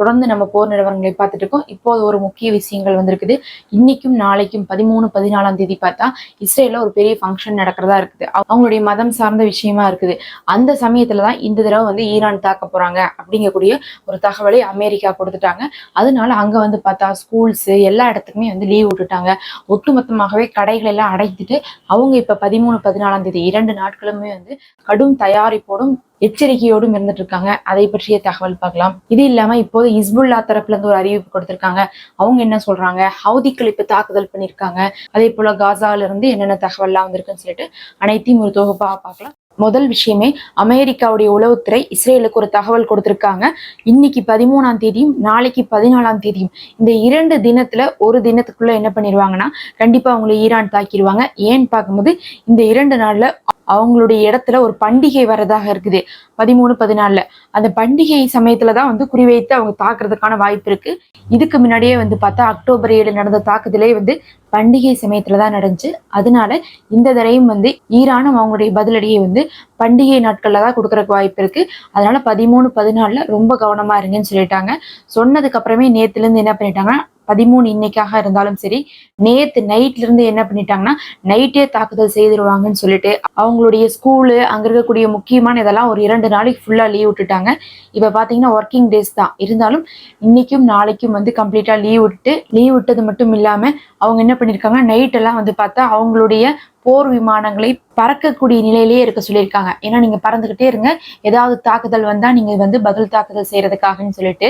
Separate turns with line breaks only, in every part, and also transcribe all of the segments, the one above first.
தொடர்ந்து நம்ம போர் நிலவரங்களை பார்த்துட்டு இருக்கோம். இப்போது ஒரு முக்கிய விஷயங்கள் வந்திருக்குது. இன்னைக்கும் நாளைக்கும் பதிமூணு பதினாலாம் தேதி பார்த்தா இஸ்ரேலில் ஒரு பெரிய ஃபங்க்ஷன் நடக்கிறதா இருக்குது. அவங்களுடைய மதம் சார்ந்த விஷயமா இருக்குது. அந்த சமயத்துல தான் இந்த தடவை வந்து ஈரான் தாக்க போறாங்க அப்படிங்கக்கூடிய ஒரு தகவலை அமெரிக்கா கொடுத்துட்டாங்க. அதனால அங்க வந்து பார்த்தா ஸ்கூல்ஸ் எல்லா இடத்துக்குமே வந்து லீவ் விட்டுட்டாங்க. ஒட்டுமொத்தமாகவே கடைகள் எல்லாம் அடைத்துட்டு அவங்க இப்ப பதிமூணு பதினாலாம் தேதி இரண்டு நாட்களுமே வந்து கடும் தயாரிப்போடும் எச்சரிக்கையோடும் இருந்துட்டு இருக்காங்க அதை பற்றிய தகவல் பார்க்கலாம். இது இல்லாம இப்போது இஸ்புல்லா தரப்புல இருந்து ஒரு அறிவிப்பு கொடுத்திருக்காங்க. அவங்க என்ன சொல்றாங்க? ஹவுதிக்கள் இப்ப தாக்குதல் பண்ணிருக்காங்க. அதே போல காசால இருந்து என்னென்ன தகவல்லாம் வந்திருக்குன்னு சொல்லிட்டு அனைத்தையும் ஒரு தொகுப்பா பார்க்கலாம். முதல் விஷயமே அமெரிக்காவுடைய உளவுத்துறை இஸ்ரேலுக்கு ஒரு தகவல் கொடுத்திருக்காங்க. இன்னைக்கு பதிமூணாம் தேதியும் நாளைக்கு பதினாலாம் தேதியும். இந்த இரண்டு தினத்துல ஒரு தினத்துக்குள்ள என்ன பண்ணிடுவாங்கன்னா கண்டிப்பா அவங்களை ஈரான் தாக்கிடுவாங்க ஏன்னு பார்க்கும்போது இந்த இரண்டு நாள்ல அவங்களுடைய இடத்துல ஒரு பண்டிகை வர்றதாக இருக்குது. பதிமூணு பதினாலுல. அந்த பண்டிகை சமயத்துல தான் வந்து குறிவைத்து அவங்க தாக்குறதுக்கான வாய்ப்பு இருக்கு. இதுக்கு முன்னாடியே வந்து பார்த்தா அக்டோபர் ஏழு நடந்த தாக்குதலே வந்து பண்டிகை சமயத்துல தான் நடந்துச்சு. அதனால இந்த தடவையும் வந்து ஈரானும் அவங்களுடைய பதிலடியை வந்து பண்டிகை நாட்கள்ல தான் கொடுக்குறக்கு வாய்ப்பு இருக்கு. அதனால பதிமூணு பதினாலுல ரொம்ப கவனமா இருங்கன்னு சொல்லிட்டாங்க. சொன்னதுக்கு அப்புறமே நேத்துல இருந்து என்ன பண்ணிட்டாங்கன்னா பதிமூணு இன்னைக்காக இருந்தாலும் சரி நேத்து நைட்ல இருந்து என்ன பண்ணிட்டாங்கன்னா நைட்டே தாக்குதல் செய்திருவாங்கன்னு சொல்லிட்டு அவங்களுடைய ஸ்கூலு அங்க இருக்கக்கூடிய முக்கியமான இதெல்லாம் ஒரு இரண்டு நாளைக்கு ஃபுல்லா லீவ் விட்டுட்டாங்க. இப்ப பாத்தீங்கன்னா ஒர்க்கிங் டேஸ் தான். இருந்தாலும் இன்னைக்கும் நாளைக்கும் வந்து கம்ப்ளீட்டா லீவ் விட்டு லீவ் விட்டது மட்டும் இல்லாம அவங்க என்ன பண்ணிருக்காங்க நைட் எல்லாம் வந்து பார்த்தா அவங்களுடைய போர் விமானங்களை பறக்கக்கூடிய நிலையிலேயே இருக்க சொல்லியிருக்காங்க. ஏன்னா நீங்க பறந்துகிட்டே இருங்க. ஏதாவது தாக்குதல் வந்தா நீங்க வந்து பதில் தாக்குதல் செய்யறதுக்காகன்னு சொல்லிட்டு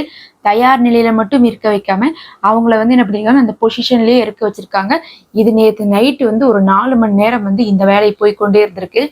தயார் நிலையில மட்டும் இருக்க வைக்காம அவங்கள வந்து என்ன பண்ணிருக்காங்க அந்த பொசிஷன்லயே இருக்க வச்சிருக்காங்க. இது நேற்று நைட்டு வந்து ஒரு நாலு மணி நேரம் வந்து இந்த வேலை போய்க்கொண்டே இருந்திருக்கு.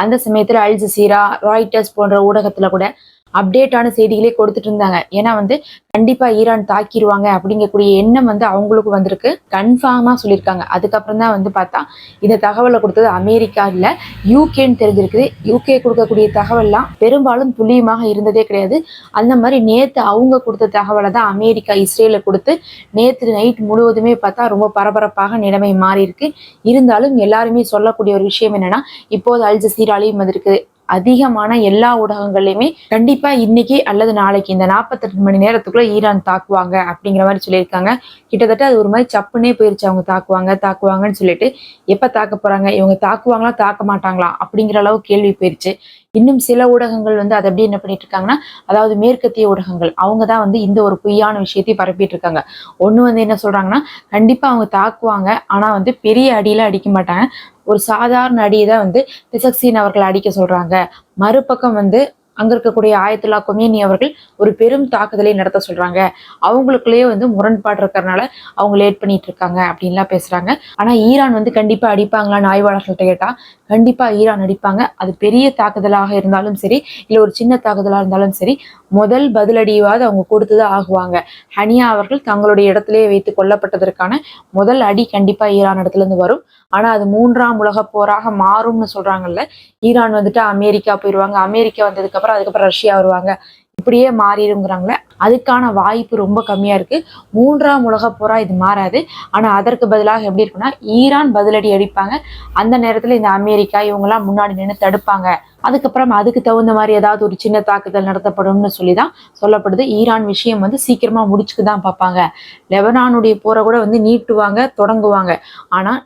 அந்த சமயத்துல அல் ஜசீரா ராய்டர்ஸ் போன்ற ஊடகத்துல கூட அப்டேட்டான செய்திகளே கொடுத்துட்டு இருந்தாங்க ஏன்னா வந்து கண்டிப்பா ஈரான் தாக்கிடுவாங்க அப்படிங்கக்கூடிய எண்ணம் வந்து அவங்களுக்கு வந்திருக்கு. கன்ஃபார்மா சொல்லியிருக்காங்க அதுக்கப்புறம் தான் வந்து பார்த்தா இந்த தகவலை கொடுத்தது அமெரிக்கா இல்ல யூகேன்னு தெரிஞ்சிருக்குது. யூகே கொடுக்கக்கூடிய தகவல்லாம் பெரும்பாலும் துல்லியமாக இருந்ததே கிடையாது. அந்த மாதிரி நேத்து அவங்க கொடுத்த தகவலை தான் அமெரிக்கா இஸ்ரேல கொடுத்து நேற்று நைட் முழுவதுமே பார்த்தா ரொம்ப பரபரப்பாக நிலைமை மாறி இருக்கு இருந்தாலும் எல்லாருமே சொல்லக்கூடிய ஒரு விஷயம் என்னன்னா இப்போது அல் ஜசீராலையும் வந்திருக்கு அதிகமான எல்லா ஊடகங்கள்லையுமே கண்டிப்பா இன்னைக்கு அல்லது நாளைக்கு இந்த நாற்பத்தெட்டு மணி நேரத்துக்குள்ள ஈரான் தாக்குவாங்க அப்படிங்கிற மாதிரி சொல்லியிருக்காங்க. கிட்டத்தட்ட அது ஒரு மாதிரி சப்புனே போயிருச்சு. அவங்க தாக்குவாங்க தாக்குவாங்கன்னு சொல்லிட்டு எப்ப தாக்க போறாங்க இவங்க தாக்குவாங்களா தாக்க மாட்டாங்களா அப்படிங்கிற அளவு கேள்வி போயிருச்சு. இன்னும் சில ஊடகங்கள் வந்து அதை அப்படியே என்ன பண்ணிட்டு இருக்காங்கன்னா அதாவது மேற்கத்திய ஊடகங்கள் அவங்க தான் வந்து இந்த ஒரு பொய்யான விஷயத்தையும் பரப்பிட்டு இருக்காங்க ஒன்று வந்து என்ன சொல்றாங்கன்னா கண்டிப்பாக அவங்க தாக்குவாங்க ஆனால் வந்து பெரிய அடியில அடிக்க மாட்டாங்க. ஒரு சாதாரண அடியை தான் வந்து பிசக்சீன் அவர்களை அடிக்க சொல்றாங்க. மறுபக்கம் வந்து அங்க இருக்கக்கூடிய ஆயத்துல்லா கொமேனி அவர்கள் ஒரு பெரும் தாக்குதலை நடத்த சொல்றாங்க. அவங்களுக்குள்ளேயே வந்து முரண்பாடு இருக்கிறனால அவங்க லேட் பண்ணிட்டு இருக்காங்க அப்படின்லாம் பேசுறாங்க. ஆனா ஈரான் வந்து கண்டிப்பா அடிப்பாங்களான்னு ஆய்வாளர்கள்ட்ட கேட்டா கண்டிப்பா ஈரான் அடிப்பாங்க அது பெரிய தாக்குதலாக இருந்தாலும் சரி இல்ல ஒரு சின்ன தாக்குதலா இருந்தாலும் சரி முதல் பதிலடியாவது அவங்க கொடுத்துதான் ஆகுவாங்க. ஹனியா அவர்கள் தங்களுடைய இடத்திலேயே வைத்து கொல்லப்பட்டதற்கான முதல் அடி கண்டிப்பா ஈரான் இடத்துல இருந்து வரும். ஆனா அது மூன்றாம் உலக போராக மாறும்னு சொல்றாங்கல்ல. ஈரான் வந்துட்டு அமெரிக்கா போயிடுவாங்க அமெரிக்கா வந்ததுக்கப்புறம் அதுக்கப்புறம் ரஷ்யா வருவாங்க. இப்படியே மாறிடுங்கிறாங்களே அதுக்கான வாய்ப்பு ரொம்ப கம்மியாக இருக்குது மூன்றாம் உலக போராக இது மாறாது. ஆனால் அதற்கு பதிலாக எப்படி இருக்குன்னா ஈரான் பதிலடி அடிப்பாங்க. அந்த நேரத்தில் இந்த அமெரிக்கா இவங்கெல்லாம் முன்னாடி நின்று தடுப்பாங்க. அதுக்கப்புறம் அதுக்கு தகுந்த மாதிரி ஏதாவது ஒரு சின்ன தாக்குதல் நடத்தப்படும்னு சொல்லி தான் சொல்லப்படுது. ஈரான் விஷயம் வந்து சீக்கிரமாக முடிச்சுக்கு தான் பார்ப்பாங்க. லெபனானுடைய போரை கூட வந்து நீட்டுவாங்க தொடங்குவாங்க. ஆனால்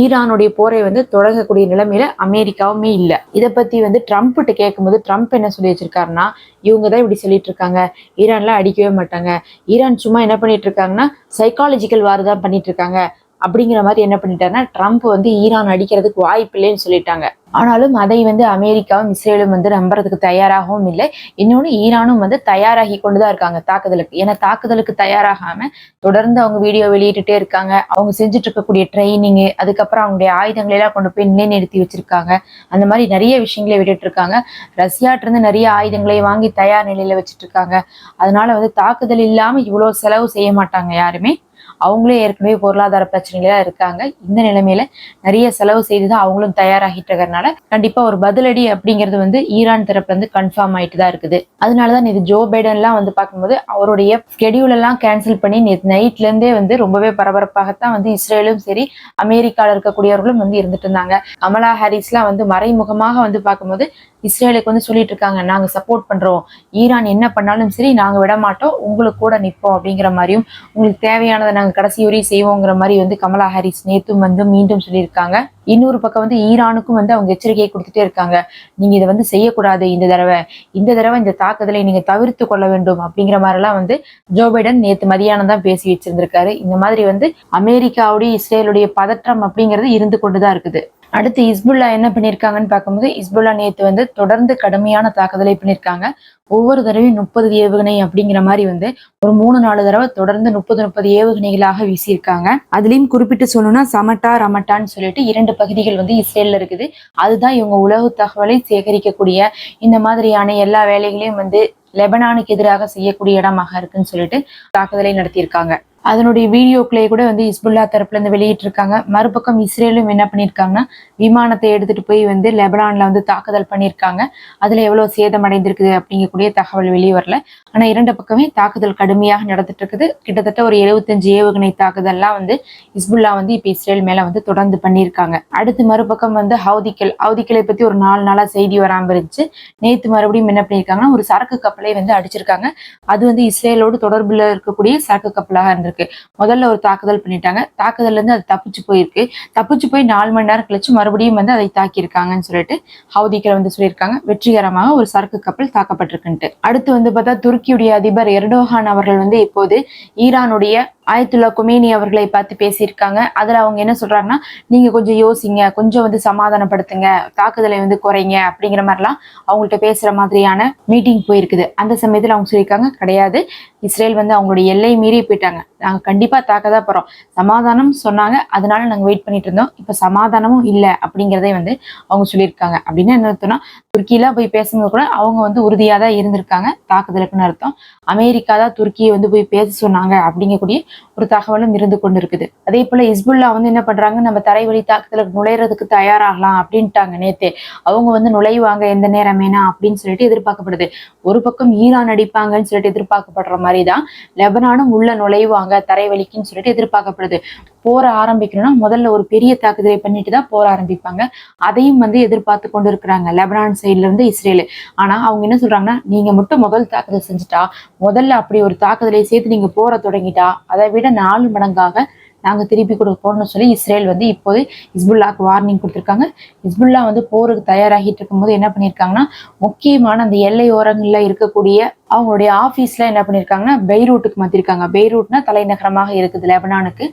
ஈரானுடைய போரை வந்து தொடங்கக்கூடிய நிலைமையில அமெரிக்காவுமே இல்லை. இதை பத்தி வந்து ட்ரம்ப்கிட்ட கேட்கும்போது ட்ரம்ப் என்ன சொல்லி வச்சிருக்காருன்னா இவங்க தான் இப்படி சொல்லிட்டு இருக்காங்க. ஈரான்லாம் அடிக்கவே மாட்டாங்க. ஈரான் சும்மா என்ன பண்ணிட்டு இருக்காங்கன்னா சைக்காலஜிக்கல் வார் தான் பண்ணிட்டு இருக்காங்க. அப்படிங்கிற மாதிரி என்ன பண்ணிட்டாருன்னா ட்ரம்ப் வந்து ஈரான் அடிக்கிறதுக்கு வாய்ப்பு இல்லைன்னு சொல்லிட்டாங்க. ஆனாலும் அதை வந்து அமெரிக்காவும் இஸ்ரேலும் வந்து நம்புறதுக்கு தயாராகவும் இல்லை. இன்னொன்று ஈரானும் வந்து தயாராகி கொண்டுதான் இருக்காங்க தாக்குதலுக்கு. ஏன்னா தாக்குதலுக்கு தயாராகாம தொடர்ந்து அவங்க வீடியோ வெளியிட்டுட்டே இருக்காங்க. அவங்க செஞ்சுட்டு இருக்கக்கூடிய ட்ரைனிங்கு அதுக்கப்புறம் அவங்களுடைய ஆயுதங்களை எல்லாம் கொண்டு போய் நிலைநிறுத்தி வச்சிருக்காங்க. அந்த மாதிரி நிறைய விஷயங்களை விட்டுட்டு இருக்காங்க. ரஷ்யாட்ட இருந்து நிறைய ஆயுதங்களை வாங்கி தயார் நிலையில வச்சுட்டு இருக்காங்க. அதனால வந்து தாக்குதல் இல்லாம இவ்வளவு செலவு செய்ய மாட்டாங்க யாருமே. அவங்களே ஏற்கனவே பொருளாதார பிரச்சனைகளா இருக்காங்க. இந்த நிலைமையில நிறைய செலவு செய்து தான் அவங்களும் தயாராகிட்டு இருக்கிறதுனால கண்டிப்பா ஒரு பதிலடி அப்படிங்கிறது வந்து ஈரான் தரப்புல இருந்து கன்ஃபார்ம் ஆயிட்டு தான் இருக்குது. அதனாலதான் இது ஜோ பைடன்லாம் வந்து பார்க்கும்போது அவருடைய ஸ்கெடியூல் எல்லாம் கேன்சல் பண்ணி நேற்று நைட்ல இருந்தே வந்து ரொம்பவே பரபரப்பாகத்தான் வந்து இஸ்ரேலும் சரி அமெரிக்கால இருக்கக்கூடியவர்களும் வந்து இருந்துட்டு இருந்தாங்க. கமலா ஹாரிஸ்லாம் வந்து மறைமுகமாக வந்து பார்க்கும்போது இஸ்ரேலுக்கு வந்து சொல்லிட்டு இருக்காங்க நாங்க சப்போர்ட் பண்றோம். ஈரான் என்ன பண்ணாலும் சரி நாங்க விட மாட்டோம் உங்களுக்கு கூட நிற்போம் அப்படிங்கிற மாதிரியும் உங்களுக்கு தேவையானதை நாங்க கடைசி வரையும் செய்வோங்கிற மாதிரி வந்து கமலா ஹாரிஸ் நேத்தும் வந்து மீண்டும் சொல்லியிருக்காங்க. இன்னொரு பக்கம் வந்து ஈரானுக்கும் வந்து அவங்க எச்சரிக்கையை கொடுத்துட்டே இருக்காங்க. நீங்க இதை வந்து செய்யக்கூடாது இந்த தடவை. இந்த தடவை இந்த தாக்குதலை நீங்க தவிர்த்து கொள்ள வேண்டும் அப்படிங்கிற மாதிரிலாம் வந்து ஜோ பைடன் நேத்து மதியானம் தான் பேசி வச்சிருந்திருக்காரு. இந்த மாதிரி வந்து அமெரிக்காவுடைய இஸ்ரேலுடைய பதற்றம் அப்படிங்கிறது இருந்து கொண்டுதான் இருக்குது. அடுத்து இஸ்புல்லா என்ன பண்ணியிருக்காங்கன்னு பார்க்கும்போது இஸ்புல்லா நேற்று வந்து தொடர்ந்து கடுமையான தாக்குதலை பண்ணியிருக்காங்க ஒவ்வொரு தடவையும் முப்பது ஏவுகணை அப்படிங்கிற மாதிரி வந்து ஒரு மூணு நாலு தடவை தொடர்ந்து முப்பது முப்பது ஏவுகணைகளாக வீசியிருக்காங்க. அதுலேயும் குறிப்பிட்டு சொல்லணும்னா சமட்டா ரமட்டான்னு சொல்லிட்டு இரண்டு பகுதிகள் வந்து இஸ்ரேலில் இருக்குது. அதுதான் இவங்க உலக தகவலை சேகரிக்கக்கூடிய இந்த மாதிரியான எல்லா வேலைகளையும் வந்து லெபனானுக்கு எதிராக செய்யக்கூடிய இடமாக இருக்குன்னு சொல்லிட்டு தாக்குதலை நடத்தியிருக்காங்க. அதனுடைய வீடியோக்களை கூட வந்து இஸ்புல்லா தரப்புல இருந்து வெளியிட்டு இருக்காங்க மறுபக்கம் இஸ்ரேலும் என்ன பண்ணியிருக்காங்கன்னா விமானத்தை எடுத்துட்டு போய் வந்து லெபனான்ல வந்து தாக்குதல் பண்ணியிருக்காங்க. அதுல எவ்வளவு சேதம் அடைந்திருக்குது அப்படிங்கக்கூடிய தகவல் வெளியே வரல. ஆனா இரண்டு பக்கமே தாக்குதல் கடுமையாக நடந்துட்டு இருக்குது கிட்டத்தட்ட ஒரு எழுபத்தஞ்சு ஏவுகணை தாக்குதல்லாம் வந்து இஸ்புல்லா வந்து இப்ப இஸ்ரேல் மேல வந்து தொடர்ந்து பண்ணியிருக்காங்க. அடுத்து மறுபக்கம் வந்து ஹவுதிக்கல். ஹவுதிக்கலை பத்தி ஒரு நாலு நாளா செய்தி வராம இருந்துச்சு. நேத்து மறுபடியும் என்ன பண்ணியிருக்காங்கன்னா ஒரு சரக்கு கப்பலை வந்து அடிச்சிருக்காங்க. அது வந்து இஸ்ரேலோடு தொடர்புல இருக்கக்கூடிய சரக்கு கப்பலாக இருந்திருக்கு. முதல்ல ஒரு தாக்குதல் பண்ணிட்டாங்க. தாக்குதல்ல இருந்து அது தப்பிச்சு போயிருக்கு. தப்பிச்சு போய் நாலு மணி நேரம் கழிச்சு மறுபடியும் வந்து அதை தாக்கியிருக்காங்கன்னு சொல்லிட்டு ஹவுதிக்கில் வந்து சொல்லியிருக்காங்க. வெற்றிகரமாக ஒரு சரக்கு கப்பல் தாக்கப்பட்டிருக்குன்ட்டு. அடுத்து வந்து பார்த்தா துருக்கியுடைய அதிபர் எர்டோகான் அவர்கள் வந்து இப்போது ஈரானுடைய ஆயத்துல்லா குமேனி அவர்களை பார்த்து பேசியிருக்காங்க. அதில் அவங்க என்ன சொல்கிறாங்கன்னா நீங்கள் கொஞ்சம் யோசிங்க கொஞ்சம் வந்து சமாதானப்படுத்துங்க தாக்குதலை வந்து குறைங்க அப்படிங்கிற மாதிரிலாம் அவங்கள்ட்ட பேசுகிற மாதிரியான மீட்டிங் போயிருக்குது. அந்த சமயத்தில் அவங்க சொல்லியிருக்காங்க கிடையாது. இஸ்ரேல் வந்து அவங்களுடைய எல்லை மீறி போயிட்டாங்க. நாங்கள் கண்டிப்பாக தாக்க தான் போகிறோம் சமாதானம் சொன்னாங்க. அதனால நாங்கள் வெயிட் பண்ணிட்டு இருந்தோம். இப்போ சமாதானமும் இல்லை அப்படிங்கிறதே வந்து அவங்க சொல்லியிருக்காங்க. அப்படின்னு என்ன அர்த்தம்னா துருக்கியெலாம் போய் பேசும்போது கூட அவங்க வந்து உறுதியாக தான் இருந்திருக்காங்க தாக்குதலுக்குன்னு அர்த்தம். அமெரிக்கா தான் துருக்கியை வந்து போய் பேச சொன்னாங்க அப்படிங்கக்கூடிய ஒரு தகவலும் இருந்து கொண்டு இருக்குது அதே போல இஸ்புல்லா வந்து என்ன பண்றாங்க நம்ம தரைவழி தாக்குதல நுழையிறதுக்கு தயாராகலாம் அப்படின்ட்டாங்க நேத்தே. அவங்க வந்து நுழைவாங்க எந்த நேரம் வேணா அப்படின்னு சொல்லிட்டு எதிர்பார்க்கப்படுது. ஒரு பக்கம் ஈரான் அடிப்பாங்கன்னு சொல்லிட்டு எதிர்பார்க்கப்படுற மாதிரி தான் லெபனானும் உள்ள நுழைவாங்க தரைவழிக்குன்னு சொல்லிட்டு எதிர்பார்க்கப்படுது. போற ஆரம்பிக்கணும்னா முதல்ல ஒரு பெரிய தாக்குதலை பண்ணிட்டு தான் போற ஆரம்பிப்பாங்க. அதையும் வந்து எதிர்பார்த்து கொண்டு இருக்கிறாங்க லெபனான் சைட்ல இருந்து இஸ்ரேல். ஆனா அவங்க என்ன சொல்றாங்கன்னா நீங்க மட்டும் முதல் தாக்குதல் செஞ்சுட்டா முதல்ல அப்படி ஒரு தாக்குதலை சேர்த்து நீங்க போற தொடங்கிட்டா அதை அதை விட நாலு மடங்காக நாங்க திருப்பி கொடுப்போம்னு சொல்லி இஸ்ரேல் வந்து இப்போது ஹிஸ்புல்லாக்கு வார்னிங் கொடுத்துருக்காங்க. ஹிஸ்புல்லா வந்து போருக்கு தயாராகிட்டு இருக்கும்போது என்ன பண்ணியிருக்காங்கன்னா முக்கியமான அந்த எல்லை ஓரங்கள்ல இருக்கக்கூடிய அவங்களுடைய ஆஃபீஸ்ல என்ன பண்ணியிருக்காங்கன்னா பெய்ரூட்டுக்கு மாத்திருக்காங்க. பெய்ரூட்னா தலைநகரமாக இருக்குது லெபனானுக்கு.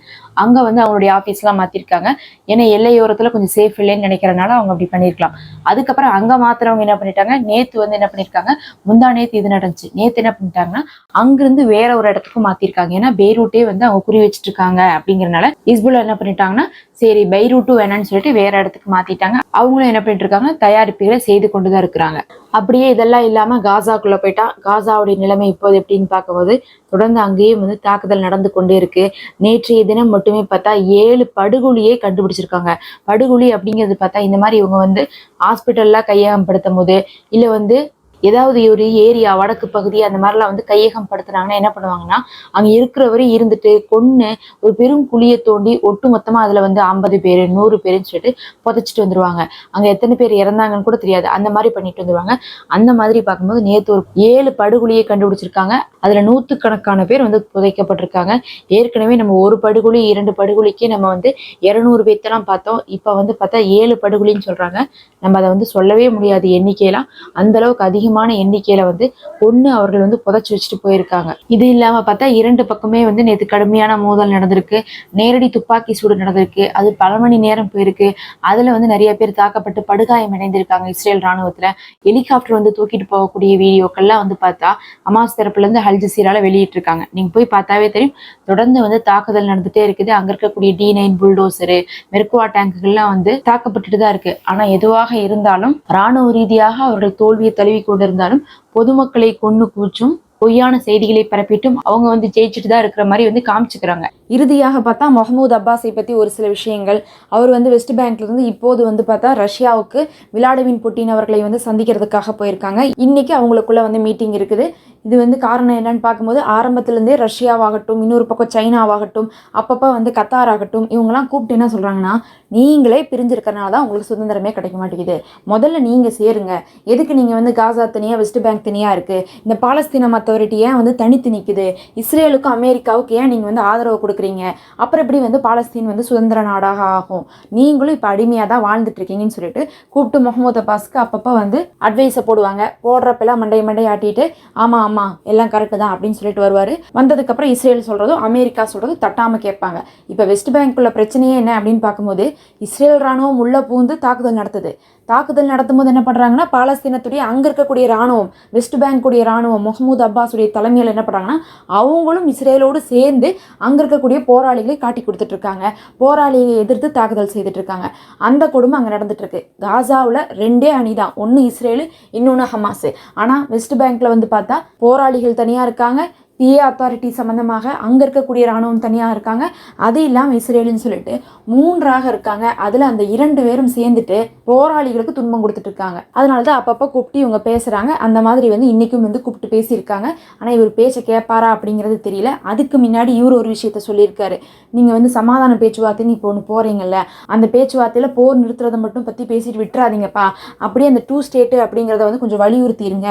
அங்க வந்து அவங்களுடைய ஆஃபீஸ்லாம் மாத்திருக்காங்க. ஏன்னா எல்லையோரத்துல கொஞ்சம் சேஃப் இல்லைன்னு நினைக்கிறனால அவங்க அப்படி பண்ணியிருக்கலாம் அதுக்கப்புறம் அங்க மாத்திரவங்க என்ன பண்ணிட்டாங்க? நேத்து வந்து என்ன பண்ணியிருக்காங்க முந்தா நேத்து இது நடந்துச்சு. நேத்து என்ன பண்ணிட்டாங்கன்னா அங்கிருந்து வேற ஒரு இடத்துக்கு மாத்திருக்காங்க. ஏன்னா பெய்ரூட்டே வந்து அவங்க குறி வச்சுட்டு இருக்காங்க அப்படிங்கறனால இஸ்புல்லா என்ன பண்ணிட்டாங்கன்னா சரி பைரூட்டும் வேணாம்னு சொல்லிட்டு வேற இடத்துக்கு மாத்திட்டாங்க. அவங்களும் என்ன பண்ணிட்டு இருக்காங்க? தயாரிப்புகளை செய்து கொண்டுதான் இருக்கிறாங்க. அப்படியே இதெல்லாம் இல்லாம காசாக்குள்ள போயிட்டா காசாவுடைய நிலைமை இப்போது எப்படின்னு பார்க்கும்போது தொடர்ந்து அங்கேயும் வந்து தாக்குதல் நடந்து கொண்டே இருக்கு. நேற்றைய தினம் மட்டுமே பார்த்தா ஏழு படுகொலியே கண்டுபிடிச்சிருக்காங்க. படுகொலி அப்படிங்கிறது பார்த்தா இந்த மாதிரி இவங்க வந்து ஹாஸ்பிட்டல்லாம் கையகப்படுத்தும் போது இல்லை வந்து ஏதாவது ஒரு ஏரியா வடக்கு பகுதி அந்த மாதிரிலாம் வந்து கையகம் படுத்துனாங்கன்னா என்ன பண்ணுவாங்கன்னா அங்கே இருக்கிறவரை இருந்துட்டு கொன்று ஒரு பெரும் குழியை தோண்டி ஒட்டு மொத்தமாக அதில் வந்து ஐம்பது பேர் நூறு பேருன்னு சொல்லிட்டு புதைச்சிட்டு வந்துருவாங்க. அங்கே எத்தனை பேர் இறந்தாங்கன்னு கூட தெரியாது. அந்த மாதிரி பண்ணிட்டு வந்துருவாங்க. அந்த மாதிரி பார்க்கும்போது நேற்று ஒரு ஏழு படுகொலியை கண்டுபிடிச்சிருக்காங்க. அதில் நூற்றுக்கணக்கான பேர் வந்து புதைக்கப்பட்டிருக்காங்க. ஏற்கனவே நம்ம ஒரு படுகொலி இரண்டு படுகொலிக்கே நம்ம வந்து இரநூறு பேர்த்தெல்லாம் பார்த்தோம். இப்போ வந்து பார்த்தா ஏழு படுகொலின்னு சொல்றாங்க. நம்ம அதை வந்து சொல்லவே முடியாது எண்ணிக்கையெல்லாம். அந்த அளவுக்கு அதிகமான எண்ணிக்கையில வந்து ஒன்று அவர்கள் வந்து புதைச்சு வச்சுட்டு போயிருக்காங்க. இது இல்லாம பார்த்தா இரண்டு பக்கமே வந்து நேற்று கடுமையான மோதல் நடந்திருக்கு. நேரடி துப்பாக்கி சூடு நடந்திருக்கு. அது பல மணி நேரம் போயிருக்கு. அதுல வந்து நிறைய பேர் தாக்கப்பட்டு படுகாயம் இணைந்திருக்காங்க இஸ்ரேல் ராணுவத்துல. ஹெலிகாப்டர் வந்து தூக்கிட்டு போகக்கூடிய வீடியோக்கள்லாம் வந்து பார்த்தா அமாஸ் தரப்புல இருந்து ஹல்ஜசீரால வெளியிட்டிருக்காங்க. நீங்க போய் பார்த்தாவே தெரியும். தொடர்ந்து வந்து தாக்குதல் நடந்துட்டே இருக்குது. அங்க இருக்கக்கூடிய டி நைன் புல்டோசரு மெர்குவா டேங்குகள்லாம் வந்து தாக்கப்பட்டுட்டு தான் இருக்கு. ஆனா எதுவாக இருந்தாலும் ராணுவ ரீதியாக அவர்கள் தோல்வியை தழுவி கொண்டிருந்தாலும் பொதுமக்களை கொண்டு கூச்சும் பொய்யான செய்திகளை பரப்பிட்டும் அவங்க வந்து ஜெயிச்சுட்டு தான் இருக்கிற மாதிரி வந்து காமிச்சுக்கிறாங்க. இறுதியாக பார்த்தா மொஹமூத் அப்பாஸை பற்றி ஒரு சில விஷயங்கள். அவர் வந்து வெஸ்ட் பேங்க்லேருந்து இப்போது வந்து பார்த்தா ரஷ்யாவுக்கு விளாடிமின் புட்டின் அவர்களை வந்து சந்திக்கிறதுக்காக போயிருக்காங்க. இன்றைக்கி அவங்களுக்குள்ள வந்து மீட்டிங் இருக்குது. இது வந்து காரணம் என்னன்னு பார்க்கும்போது ஆரம்பத்துலேருந்தே ரஷ்யாவாகட்டும் இன்னொரு பக்கம் சைனாவாகட்டும் அப்பப்போ வந்து கத்தார் ஆகட்டும் இவங்கெல்லாம் கூப்பிட்டு என்ன சொல்கிறாங்கன்னா நீங்களே பிரிஞ்சிருக்கிறனால தான் உங்களுக்கு சுதந்திரமே கிடைக்க மாட்டேங்குது. முதல்ல நீங்கள் சேருங்க. எதுக்கு நீங்கள் வந்து காசா தனியாக வெஸ்ட் பேங்க் தனியாக இருக்குது இந்த பாலஸ்தீனம் அத்தாரிட்டி ஏன் வந்து தனித்து நிற்குது இஸ்ரேலுக்கும் அமெரிக்காவுக்கு ஏன் நீங்கள் வந்து ஆதரவு கொடுக்குறீங்க. அப்புறம் எப்படி வந்து பாலஸ்தீன் வந்து சுதந்திர நாடாக ஆகும்? நீங்களும் இப்போ அடிமையாக தான் வாழ்ந்துட்டு இருக்கீங்கன்னு சொல்லிட்டு கூப்பிட்டு முகமது அப்பாஸ்க்கு அப்பப்போ வந்து அட்வைஸை போடுவாங்க. போடுறப்பெல்லாம் மண்டை மண்டை ஆட்டிட்டு ஆமாம் ஆமாம் எல்லாம் கரெக்டு தான் அப்படின்னு சொல்லிட்டு வருவார். வந்ததுக்கப்புறம் இஸ்ரேல் சொல்கிறதும் அமெரிக்கா சொல்கிறதும் தட்டாமல் கேட்பாங்க. இப்போ வெஸ்ட் பேங்க்குள்ள பிரச்சனையே என்ன அப்படின்னு பார்க்கும்போது இஸ்ரேல் ராணுவம் உள்ளே பூந்து தாக்குதல் நடத்துது. தாக்குதல் நடத்தும் போது என்ன பண்ணுறாங்கன்னா பாலஸ்தீனத்துடைய அங்கே இருக்கக்கூடிய ராணுவம் வெஸ்ட் பேங்குடைய ராணுவம் முகமது அப்பாஸுடைய தலைமையில் என்ன பண்ணுறாங்கன்னா அவங்களும் இஸ்ரேலோடு சேர்ந்து அங்கே இருக்கக்கூடிய போராளிகளை காட்டி கொடுத்துட்ருக்காங்க. போராளியை போராளிகளை எதிர்த்து தாக்குதல் செய்துட்ருக்காங்க. அந்த கொடுமை அங்கே நடந்துட்டுருக்கு காசாவில் ரெண்டே அணி தான். ஒன்று இஸ்ரேலு இன்னொன்று ஹமாஸு. ஆனால் வெஸ்ட் பேங்க்கில் வந்து பார்த்தா போராளிகள் தனியாக இருக்காங்க. பிஏ அத்தாரிட்டி சம்மந்தமாக அங்கே இருக்கக்கூடிய இராணுவம் தனியாக இருக்காங்க. அது இல்லாமல் இஸ்ரேலுன்னு சொல்லிட்டு மூன்றாக இருக்காங்க. அதில் அந்த இரண்டு பேரும் சேர்ந்துட்டு போராளிகளுக்கு துன்பம் கொடுத்துட்டு இருக்காங்க. அதனால தான் அப்பப்போ கூப்பிட்டு இவங்க பேசுகிறாங்க அந்த மாதிரி வந்து இன்றைக்கும் வந்து கூப்பிட்டு பேசியிருக்காங்க. ஆனால் இவர் பேச்சை கேட்பாரா அப்படிங்கிறது தெரியல. அதுக்கு முன்னாடி இவர் ஒரு விஷயத்த சொல்லியிருக்காரு. நீங்கள் வந்து சமாதான பேச்சுவார்த்தைன்னு இப்போ ஒன்று போகிறீங்கல்ல அந்த பேச்சுவார்த்தையில் போர் நிறுத்துறதை மட்டும் பற்றி பேசிட்டு விட்டுறாதீங்கப்பா. அப்படியே அந்த டூ ஸ்டேட்டு அப்படிங்கிறத வந்து கொஞ்சம் வலியுறுத்திடுங்க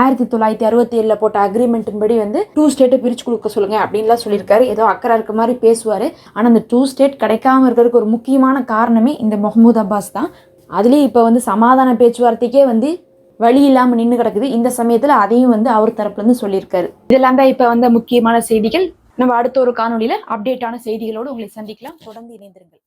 ஆயிரத்தி தொள்ளாயிரத்தி அறுபத்தி ஏழில் போட்ட அக்ரிமெண்ட்டின் படி வந்து டூ ஸ்டேட்டை பிரித்து கொடுக்க சொல்லுங்க அப்படின்லாம் சொல்லியிருக்காரு. ஏதோ அக்கறை இருக்க மாதிரி பேசுவார். ஆனால் அந்த டூ ஸ்டேட் கிடைக்காம இருக்கிறதுக்கு ஒரு முக்கியமான காரணமே இந்த முகமது அப்பாஸ் தான். அதுலேயும் இப்போ வந்து சமாதான பேச்சுவார்த்தைக்கே வந்து வழி இல்லாமல் நின்று கிடக்குது. இந்த சமயத்தில் அதையும் வந்து அவர் தரப்புலேருந்து சொல்லியிருக்காரு. இதெல்லாம் தான் இப்போ வந்த முக்கியமான செய்திகள். நம்ம அடுத்த ஒரு காணொலியில் அப்டேட்டான செய்திகளோடு உங்களை சந்திக்கலாம். தொடர்ந்து இணைந்திருங்கள்.